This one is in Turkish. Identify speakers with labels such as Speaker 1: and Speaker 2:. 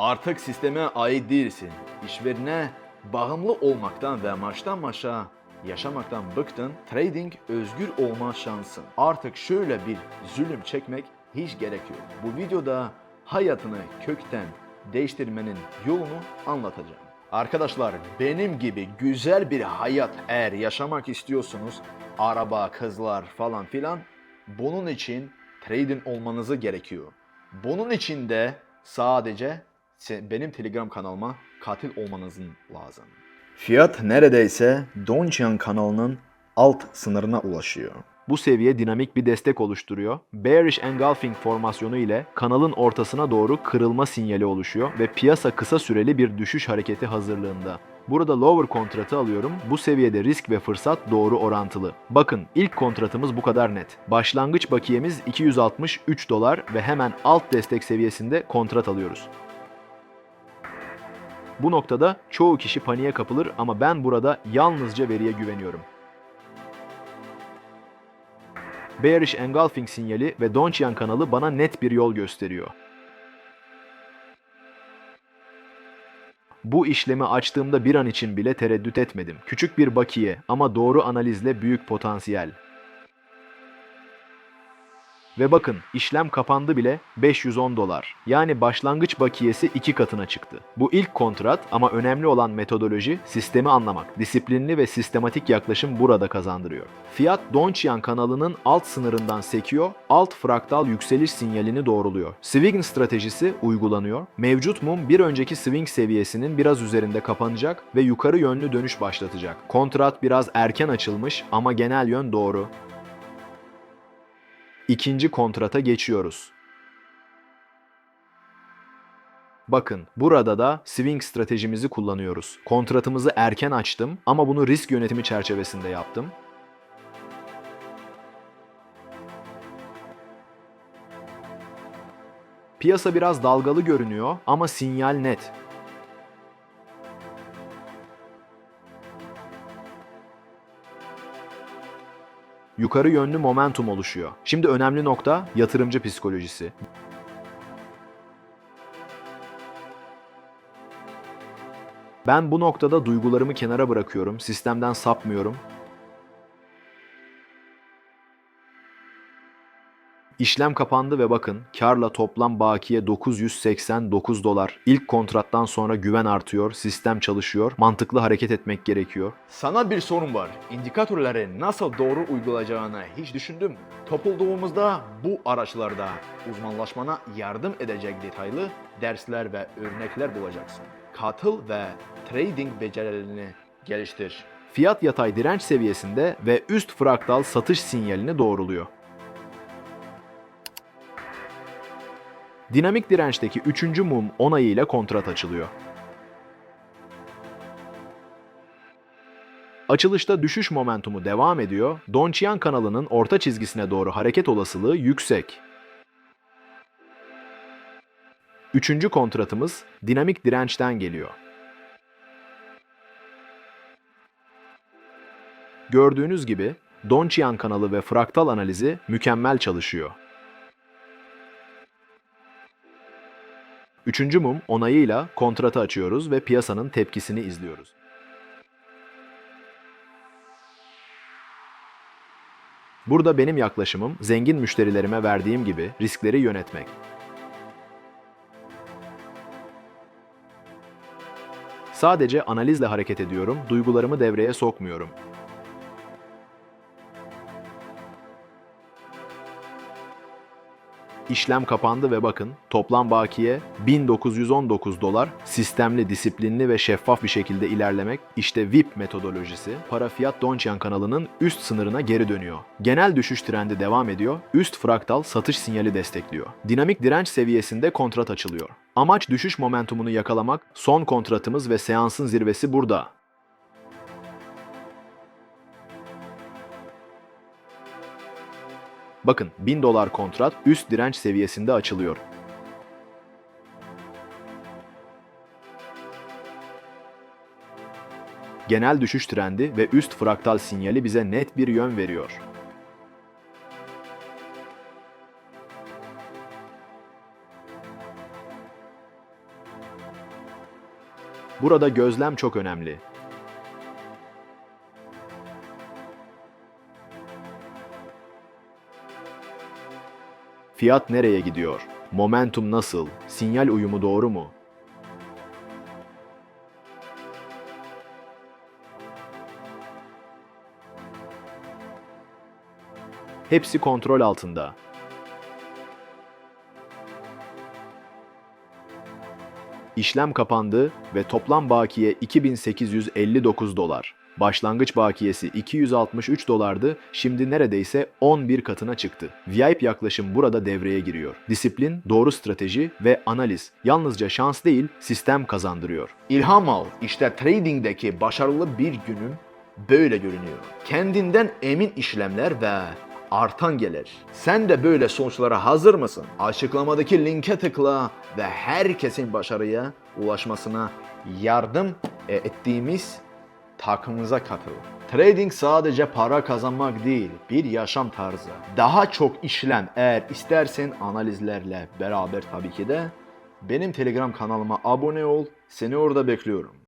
Speaker 1: Artık sisteme ait değilsin. İşverine bağımlı olmaktan ve maçtan maça yaşamaktan bıktın. Trading özgür olma şansın. Artık şöyle bir zulüm çekmek hiç gerek yok. Bu videoda hayatını kökten değiştirmenin yolunu anlatacağım. Arkadaşlar benim gibi güzel bir hayat eğer yaşamak istiyorsunuz, araba, kızlar falan filan bunun için trading olmanızı gerekiyor. Bunun için de sadece benim Telegram kanalıma katil olmanızın lazım. Fiyat neredeyse Donchian kanalının alt sınırına ulaşıyor. Bu seviye dinamik bir destek oluşturuyor. Bearish Engulfing formasyonu ile kanalın ortasına doğru kırılma sinyali oluşuyor ve piyasa kısa süreli bir düşüş hareketi hazırlığında. Burada lower kontratı alıyorum. Bu seviyede risk ve fırsat doğru orantılı. Bakın ilk kontratımız bu kadar net. Başlangıç bakiyemiz 263 dolar ve hemen alt destek seviyesinde kontrat alıyoruz. Bu noktada çoğu kişi paniğe kapılır ama ben burada yalnızca veriye güveniyorum. Bearish Engulfing sinyali ve Donchian kanalı bana net bir yol gösteriyor. Bu işlemi açtığımda bir an için bile tereddüt etmedim. Küçük bir bakiye ama doğru analizle büyük potansiyel. Ve bakın işlem kapandı bile 510 dolar. Yani başlangıç bakiyesi iki katına çıktı. Bu ilk kontrat ama önemli olan metodoloji sistemi anlamak. Disiplinli ve sistematik yaklaşım burada kazandırıyor. Fiyat Donchian kanalının alt sınırından sekiyor, alt fraktal yükseliş sinyalini doğruluyor. Swing stratejisi uygulanıyor. Mevcut mum bir önceki swing seviyesinin biraz üzerinde kapanacak ve yukarı yönlü dönüş başlatacak. Kontrat biraz erken açılmış ama genel yön doğru. İkinci kontrata geçiyoruz. Bakın burada da swing stratejimizi kullanıyoruz. Kontratımızı erken açtım ama bunu risk yönetimi çerçevesinde yaptım. Piyasa biraz dalgalı görünüyor ama sinyal net. Yukarı yönlü momentum oluşuyor. Şimdi önemli nokta yatırımcı psikolojisi. Ben bu noktada duygularımı kenara bırakıyorum, sistemden sapmıyorum. İşlem kapandı ve bakın karla toplam bakiye 989 dolar. İlk kontrattan sonra güven artıyor, sistem çalışıyor, mantıklı hareket etmek gerekiyor. Sana bir sorun var. İndikatörleri nasıl doğru uygulayacağını hiç düşündün mü? Topulduğumuzda bu araçlarda uzmanlaşmana yardım edecek detaylı dersler ve örnekler bulacaksın. Katıl ve trading becerilerini geliştir. Fiyat yatay direnç seviyesinde ve üst fraktal satış sinyalini doğruluyor. Dinamik dirençteki 3. mum onayıyla kontrat açılıyor. Açılışta düşüş momentumu devam ediyor. Donchian kanalının orta çizgisine doğru hareket olasılığı yüksek. Üçüncü kontratımız dinamik dirençten geliyor. Gördüğünüz gibi Donchian kanalı ve fraktal analizi mükemmel çalışıyor. Üçüncü mum onayıyla kontratı açıyoruz ve piyasanın tepkisini izliyoruz. Burada benim yaklaşımım zengin müşterilerime verdiğim gibi riskleri yönetmek. Sadece analizle hareket ediyorum, duygularımı devreye sokmuyorum. İşlem kapandı ve bakın toplam bakiye 1919 dolar. Sistemli, disiplinli ve şeffaf bir şekilde ilerlemek işte VIP metodolojisi para fiyat Donchian kanalının üst sınırına geri dönüyor. Genel düşüş trendi devam ediyor. Üst fraktal satış sinyali destekliyor. Dinamik direnç seviyesinde kontrat açılıyor. Amaç düşüş momentumunu yakalamak. Son kontratımız ve seansın zirvesi burada. Bakın 1000 dolar kontrat üst direnç seviyesinde açılıyor. Genel düşüş trendi ve üst fraktal sinyali bize net bir yön veriyor. Burada gözlem çok önemli. Fiyat nereye gidiyor? Momentum nasıl? Sinyal uyumu doğru mu? Hepsi kontrol altında. İşlem kapandı ve toplam bakiye 2859 dolar. Başlangıç bakiyesi 263 dolardı, şimdi neredeyse 11 katına çıktı. VIP yaklaşım burada devreye giriyor. Disiplin, doğru strateji ve analiz yalnızca şans değil, sistem kazandırıyor. İlham al, işte tradingdeki başarılı bir günüm böyle görünüyor. Kendinden emin işlemler ve artan gelir. Sen de böyle sonuçlara hazır mısın? Açıklamadaki linke tıkla ve herkesin başarıya ulaşmasına yardım e, ettiğimiz takımımıza katıl. Trading sadece para kazanmak değil, bir yaşam tarzı. Daha çok işlem eğer istersen analizlerle beraber tabii ki de benim Telegram kanalıma abone ol. Seni orada bekliyorum.